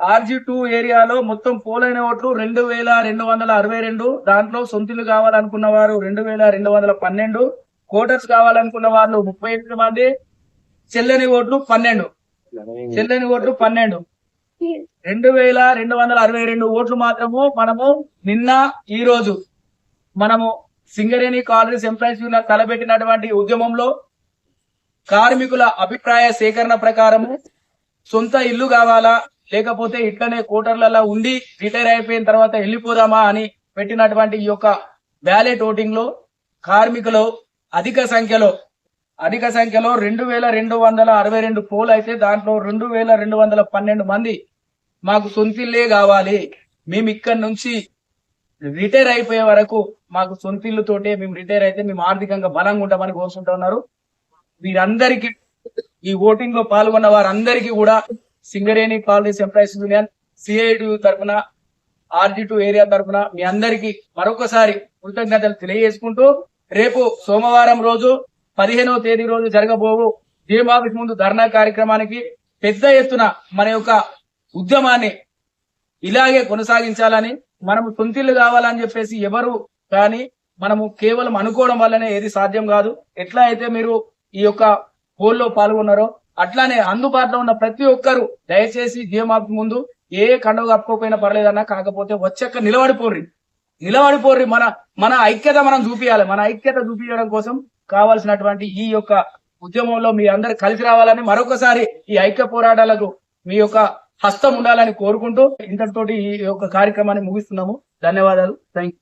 RG two ఏరియాలో మొత్తం పోలైన ఓట్లు రెండు వేల రెండు వందల అరవై రెండు. దాంట్లో సొంతిల్లు కావాలనుకున్న వారు రెండు వేల రెండు వందల పన్నెండు. కోటర్స్ కావాలనుకున్న వాళ్ళు ముప్పై ఎనిమిది మంది. చెల్లని ఓట్లు పన్నెండు. చెల్లని ఓట్లు పన్నెండు. రెండు వేల రెండు వందల అరవై రెండు ఓట్లు మాత్రము మనము నిన్న ఈ రోజు మనము సింగరేణి కాలనీస్ ఎంప్లాయీస్ యూనియన్ తలపెట్టినటువంటి ఉద్యమంలో కార్మికుల అభిప్రాయ సేకరణ ప్రకారము సొంత ఇల్లు కావాలా? లేకపోతే ఇట్లనే కోటర్లలో ఉండి రిటైర్ అయిపోయిన తర్వాత వెళ్ళిపోదామా అని పెట్టినటువంటి ఈ యొక్క బ్యాలెట్ ఓటింగ్లో కార్మికులు అధిక సంఖ్యలో అధిక సంఖ్యలో రెండు వేల రెండు వందల అరవై రెండు పోల్ అయితే దాంట్లో రెండు వేల రెండు వందల పన్నెండు మంది మాకు సొంతిల్లే కావాలి. మేము ఇక్కడ నుంచి రిటైర్ అయిపోయే వరకు మాకు సొంతిల్లుతోటే మేము రిటైర్ అయితే మేము ఆర్థికంగా బలంగా ఉంటామని కోరుకుంటున్నారు వీరందరికీ ఈ ఓటింగ్లో పాల్గొన్న వారందరికీ కూడా Singareni collieries employees union CIT తరఫున ఆర్జీ టూ ఏరియా తరఫున మీ అందరికీ మరొకసారి కృతజ్ఞతలు తెలియజేసుకుంటూ రేపు సోమవారం రోజు పదిహేనవ తేదీ రోజు జరగబోవు డిఎం ఆఫీస్ ముందు ధర్నా కార్యక్రమానికి పెద్ద ఎత్తున మన యొక్క ఉద్యమాన్ని ఇలాగే కొనసాగించాలని మనము సొంతిల్లు కావాలని చెప్పేసి ఎవరు కానీ మనము కేవలం అనుకోవడం వల్లనే ఏది సాధ్యం కాదు. ఎట్లా అయితే మీరు ఈ యొక్క పోల్లో పాల్గొన్నారో అట్లానే అందుబాటులో ఉన్న ప్రతి ఒక్కరు దయచేసి జిఎం ముందు ఏ కండవ కప్పుకోకపోయినా పర్లేదన్నా కాకపోతే వచ్చాక నిలబడిపోర్రి. నిలబడిపోర్రి మన మన ఐక్యత మనం చూపించాలి మన ఐక్యత చూపించడం కోసం కావాల్సినటువంటి ఈ యొక్క ఉద్యమంలో మీ అందరు కలిసి రావాలని మరొకసారి ఈ ఐక్య పోరాటాలకు మీ యొక్క హస్తం ఉండాలని కోరుకుంటూ ఇంతటితోటి ఈ యొక్క కార్యక్రమాన్ని ముగిస్తున్నాము. ధన్యవాదాలు. థ్యాంక్